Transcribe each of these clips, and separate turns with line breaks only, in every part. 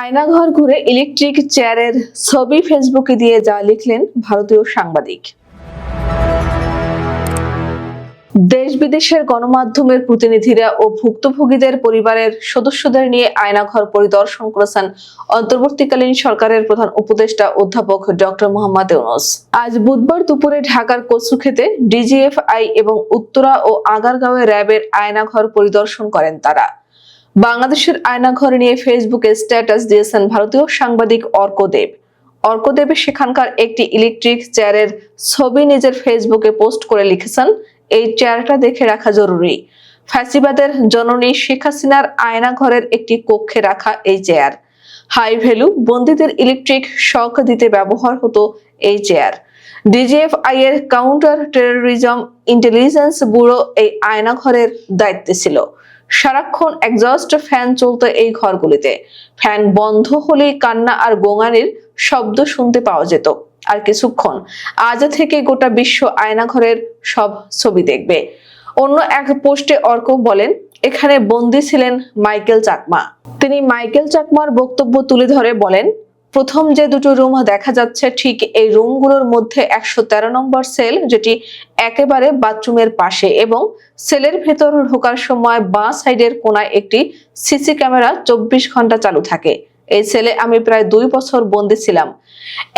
আয়নাঘর ঘুরে ইলেকট্রিক চেয়ারের ছবি ফেসবুকে দিয়ে যা লিখলেন ভারতীয় সাংবাদিক। দেশ বিদেশের গণমাধ্যমের প্রতিনিধিরা ও ভুক্তভোগীদের পরিবারের সদস্যদের নিয়ে আয়নাঘর পরিদর্শন করেছেন অন্তর্বর্তীকালীন সরকারের প্রধান উপদেষ্টা অধ্যাপক ডক্টর মোহাম্মদ ইউনুস। আজ বুধবার দুপুরে ঢাকার কচুক্ষেতে ডিজিএফআই এবং উত্তরা ও আগারগাঁওয়ে র্যাবের আয়নাঘর পরিদর্শন করেন তারা। বাংলাদেশের আয়নাঘর নিয়ে ফেসবুকে স্ট্যাটাস দিয়েছেন ভারতীয় সাংবাদিক অর্কদেব। অর্কদেব সেখানকার একটি ইলেকট্রিক চেয়ারের ছবি নিজের ফেসবুকে পোস্ট করে লিখেছেন, এই চেয়ারটা দেখে রাখা জরুরি। ফ্যাসিবাদের জননী শেখ হাসিনার আয়নাঘরের একটি কক্ষে রাখা এই চেয়ার। হাই ভ্যালু, বন্দীদের ইলেকট্রিক শক দিতে ব্যবহার হতো এই চেয়ার। ডিজিএফআই এর কাউন্টার টেরোরিজম ইন্টেলিজেন্স ব্যুরো এই আয়নাঘরের দায়িত্বে ছিল। সারাক্ষণ একজস্ট ফ্যান চলতো এই ঘরগুলিতে। ফ্যান বন্ধ হলেই কান্না আর গোঙানির শব্দ শুনতে পাওয়া যেত। আর কিছুক্ষণ আজ থেকে গোটা বিশ্ব আয়নাঘরের সব ছবি দেখবে। অন্য এক পোস্টে অর্ক বলেন, এখানে বন্দী ছিলেন মাইকেল চাকমা। তিনি মাইকেল চাকমার বক্তব্য তুলে ধরে বলেন প্রথম যে দুটো রুম দেখা যাচ্ছে, ঠিক এই রুমগুলোর মধ্যে একশো তেরো নম্বর সেল যেটি একেবারে বাথরুমের পাশে এবং সেলের ভেতর ঢোকার সময় বাঁ সাইডের কোনায় একটি সিসি ক্যামেরা চব্বিশ ঘণ্টা চালু থাকে। এই সেলে আমি প্রায় দুই বছর বন্দি ছিলাম।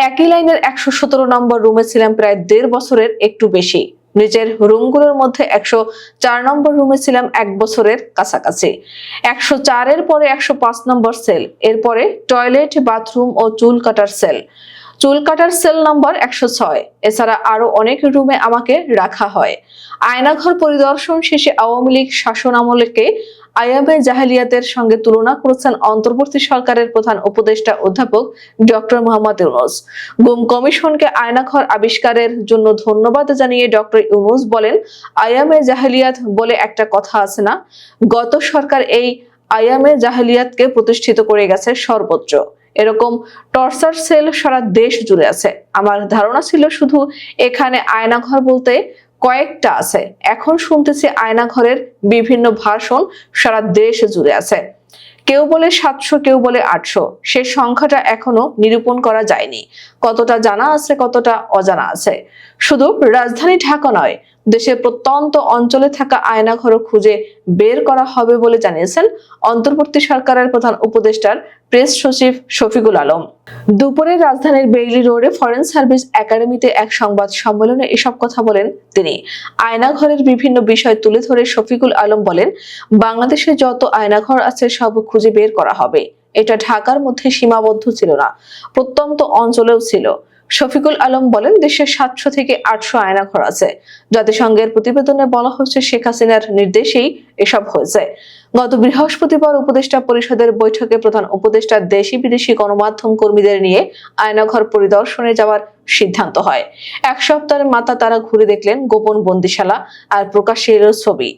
একই লাইনের একশো সতেরো নম্বর রুমে ছিলাম প্রায় দেড় বছরের একটু বেশি। নিজের রুমগুলোর মধ্যে একশো চার নম্বর রুমে ছিলাম এক বছরের কাছাকাছি। একশো চারের পরে একশো পাঁচ নম্বর সেল, এরপরে টয়লেট, বাথরুম ও চুল কাটার সেল। চুল কাটার সেল নম্বর একশো ছয়। এছাড়া আরও অনেক রুমে আমাকে রাখা হয়। আয়নাঘর পরিদর্শন শেষে আওয়ামী লীগ শাসন আমলকে আয়াবে জাহেলিয়াতের সঙ্গে তুলনা করেছেন অন্তর্বর্তী সরকারের প্রধান উপদেষ্টা অধ্যাপক ডক্টর মোহাম্মদ ইউনুস। গুম কমিশনকে আয়নাঘর আবিষ্কারের জন্য ধন্যবাদ জানিয়ে ডক্টর ইউনুস বলেন, আয়ামে জাহেলিয়াত বলে একটা কথা আছে না, গত সরকার এই আয়ামে জাহেলিয়াতকে প্রতিষ্ঠিত করে গেছে সর্বোচ্চ। এরকম টর্চার সেল সারা দেশ জুড়ে আছে। আমার ধারণা ছিল শুধু এখানে আয়নাঘর বলতে কয়েকটা আছে। এখন শুনতেছি আয়নাঘরের বিভিন্ন ভাষণ সারা দেশ জুড়ে আছে। কেউ বলে সাতশো, কেউ বলে আটশো। সে সংখ্যাটা এখনও নিরূপণ করা যায়নি। কতটা জানা আছে, কতটা অজানা আছে। শুধু রাজধানী ঢাকা নয় দেশের প্রত্যন্ত অঞ্চলে থাকা আয়নাঘরও খুঁজে বের করা হবে বলে জানিয়েছেন অন্তর্বর্তী সরকারের প্রধান উপদেষ্টার প্রেস সচিব শফিকুল আলম। দুপুরে রাজধানীর বেইলি রোডে ফরেন সার্ভিস একাডেমিতে এক সংবাদ সম্মেলনে এসব কথা বলেন তিনি। আয়নাঘরের বিভিন্ন বিষয় তুলে ধরে শফিকুল আলম বলেন, বাংলাদেশে যত আয়নাঘর আছে সব খুঁজে বের করা হবে। এটা ঢাকার মধ্যে সীমাবদ্ধ ছিল না, প্রত্যন্ত অঞ্চলেও ছিল। শফিকুল আলম বলেন, দেশের সাতশো থেকে আটশো আয়নাঘর আছে। জাতিসংঘের প্রতিবেদনে বলা হচ্ছে, শেখ হাসিনার নির্দেশেই এসব হয়েছে। গত বৃহস্পতিবার উপদেষ্টা পরিষদের বৈঠকে প্রধান উপদেষ্টা দেশি বিদেশি গণমাধ্যম কর্মীদের নিয়ে আয়নাঘর পরিদর্শনে যাওয়ার সিদ্ধান্ত হয়। এক সপ্তাহের মাথা তারা ঘুরে দেখলেন গোপন বন্দিশালা আর প্রকাশ্যে এলো ছবি।